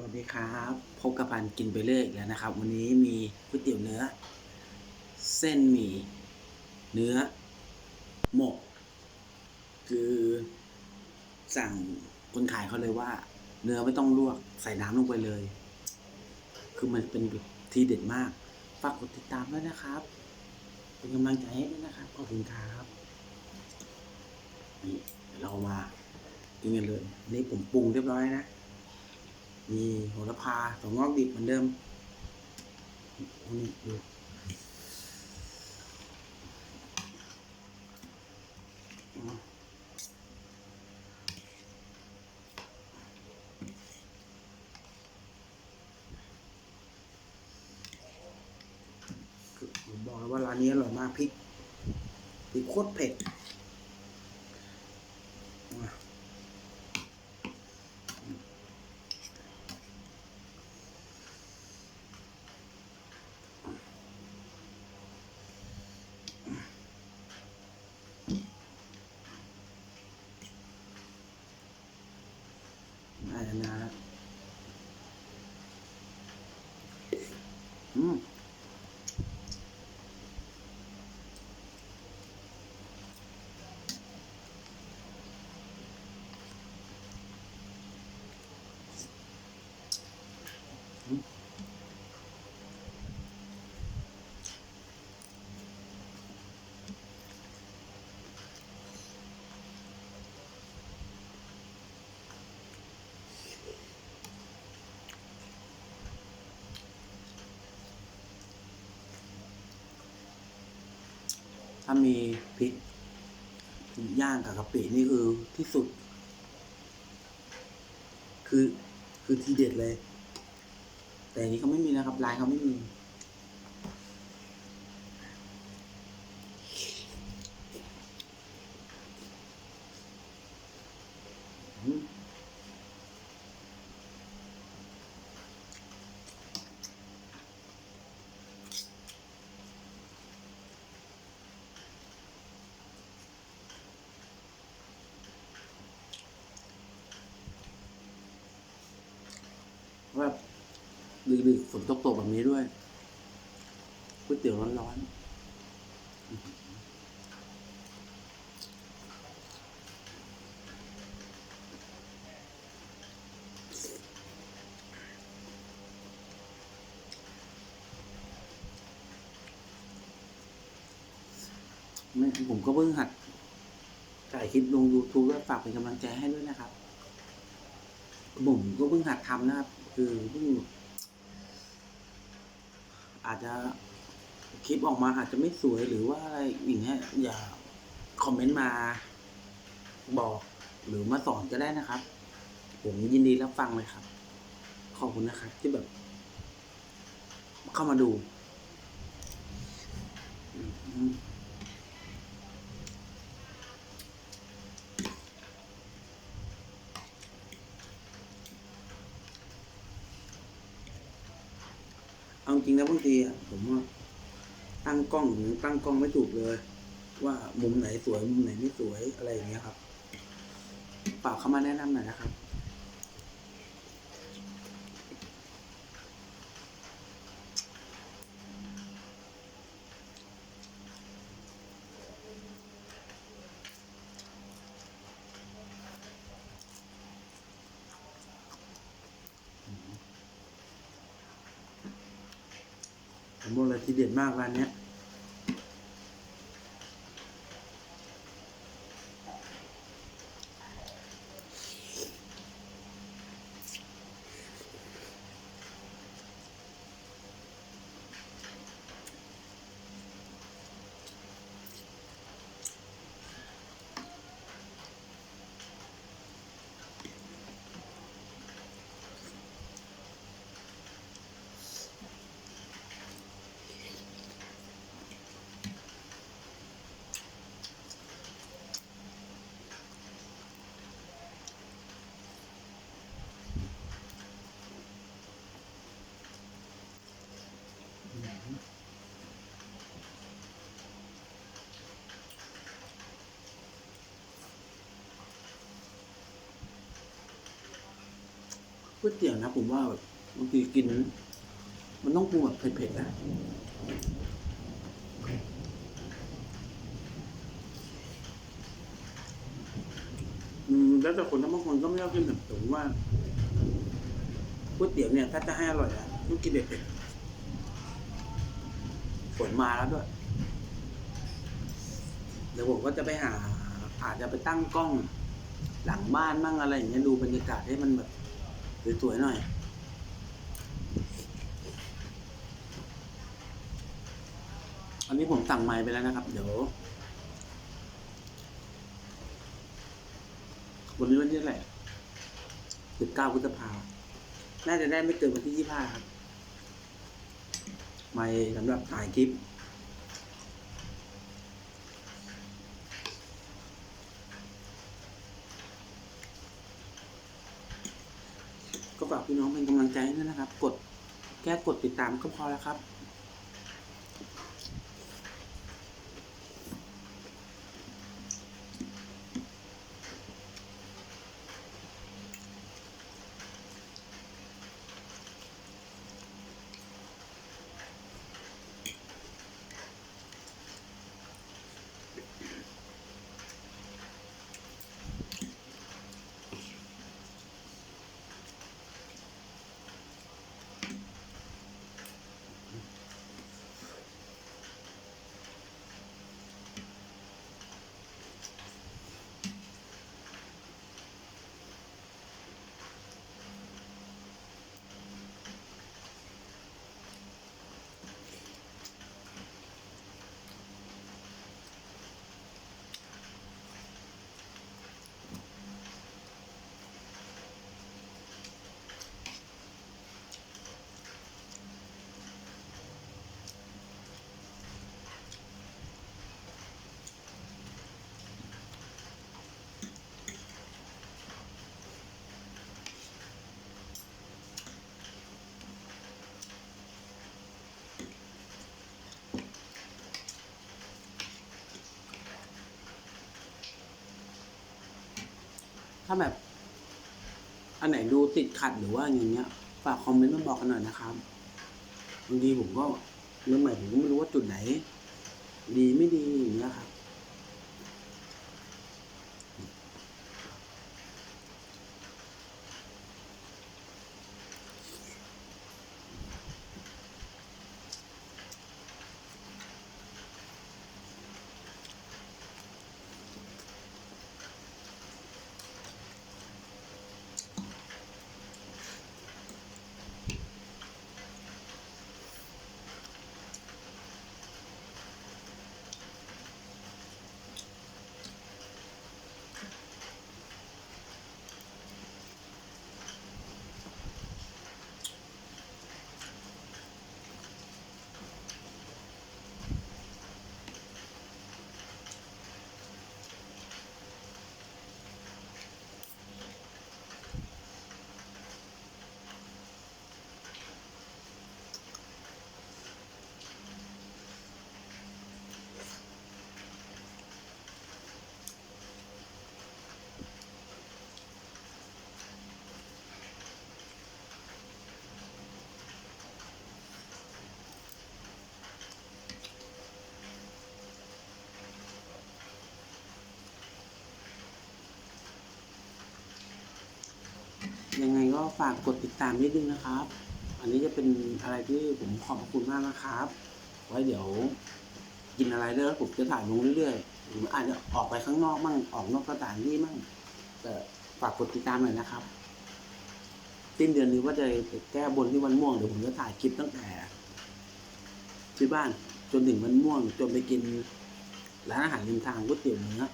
วัสดีครับพบกับพันกินไปเรื่อยแล้วนะครับ วันนี้มีก๋วยเตี๋ยวเนื้อ เส้นหมี่เนื้อ หมก คือสั่งคนขายเขาเลยว่า เนื้อไม่ต้องลวกใส่น้ำลงไปเลย คือมันเป็นทีเด็ดมากฝากกดติดตามด้วยนะครับ เป็นกำลังใจให้ด้วยนะครับขอบคุณครับนี่เดี๋ยวเรามากินกันเลยนี่ผมปรุงเรียบร้อยนะ มีโหระพาถั่วงอกดิบเหมือนเดิมนี่ดูผมบอกเลยว่าร้านนี้อร่อยมากพริกพริกโคตรเผ็ด อะ น่าจะนานแล้วอืมอืม ถ้ามีพริกย่างกับกะปินี่คือที่สุด คือคือทีเด็ดเลย แต่อันนี้เขาไม่มีนะครับร้านเขาไม่มี อืม แบบดึกๆฝนตกๆแบบนี้ด้วยก๋วยเตี๋ยวร้อนๆไม่ผมก็เพิ่งหัดถ่ายคลิปลง YouTube แล้วฝากเป็นกำลังใจให้ด้วยนะครับ ผมก็เพิ่งหัดทำนะครับ คือเพิ่งอาจจะคลิปออกมาอาจจะไม่สวยหรือว่าอะไรอย่างเงี้ยอย่าคอมเมนต์มาบอกหรือมาสอนก็ได้นะครับ ผมยินดีรับฟังเลยครับ ขอบคุณนะครับ ที่แบบ เข้ามาดู อืมเอาจริงนะบาง ทีอะผมว่าตั้งกล้องหรือตั้งกล้องไม่ถูกเลย ว่ามุมไหนสวยมุมไหนไม่สวยอะไรอย่างเงี้ยครับฝากเข้ามาแนะนำหน่อยนะครับ ผมบอกเลย ทีเด็ดมากร้านเนี้ย วยเตี๋ยวนะผมว่าแบบบางทีกิน มันต้องปรุงแบบเผ็ดๆนะอืมแล้วแต่คนนะบางคนก็ไม่ชอบกินแบบผมว่าก๋วยเตี๋ยวเนี่ยถ้าจะให้อร่อยอะต้องกินเผ็ดๆฝนมาแล้วด้วย เดี๋ยวผมก็จะไปหาอาจจะไปตั้งกล้องหลังบ้านมั่งอะไรอย่างเงี้ยดูบรรยากาศให้มันแบบ สวยๆหน่อยอันนี้ผมสั่งไม้ไปแล้วนะครับ เดี๋ยววันนี้วันที่เท่าไหร่สิบเก้าพฤษภาน่าจะได้ไม่เกินวันที่ยี่ห้าครับ ไม้สำหรับถ่ายคลิป ฝากพี่น้องเป็นกำลังใจให้ด้วยนะครับ กดแค่กดติดตามก็พอแล้วครับ ถ้าแบบ อันไหนดูติดขัดหรือว่าอย่างเงี้ย ฝากคอมเมนต์มาบอกกันหน่อยนะครับบางทีผมก็เรื่องใหม่ผมก็ไม่รู้ว่าจุดไหน ดีไม่ดีอย่างเงี้ยครับ ฝากกดติดตามนิดนึงนะครับ อันนี้จะเป็นอะไรที่ผมขอบคุณมากนะครับ ไว้เดี๋ยวกินอะไรแล้วผมจะถ่ายลงเรื่อยๆหรืออาจจะออกไปข้างนอกมั่งออกนอกสถานที่มั่งแต่ฝากกดติดตามหน่อยนะครับสิ้นเดือนนี้ว่าจะแก้บนที่วันม่วงเดี๋ยวผมจะถ่ายคลิปตั้งแต่ที่บ้านจนถึงวันม่วง จนไปกินร้านอาหารริมทางก๋วยเตี๋ยวเนื้อ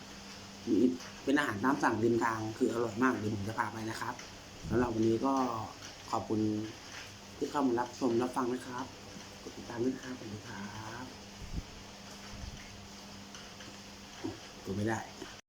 มีเป็นอาหารตามสั่งริมทางคืออร่อยมากเดี๋ยวผมจะพาไปนะครับ สำหรับวันนี้ก็ขอบคุณที่เข้ามารับชมรับฟังนะครับกดติดตามด้วยนะครับสวัสดีครับตัวไม่ได้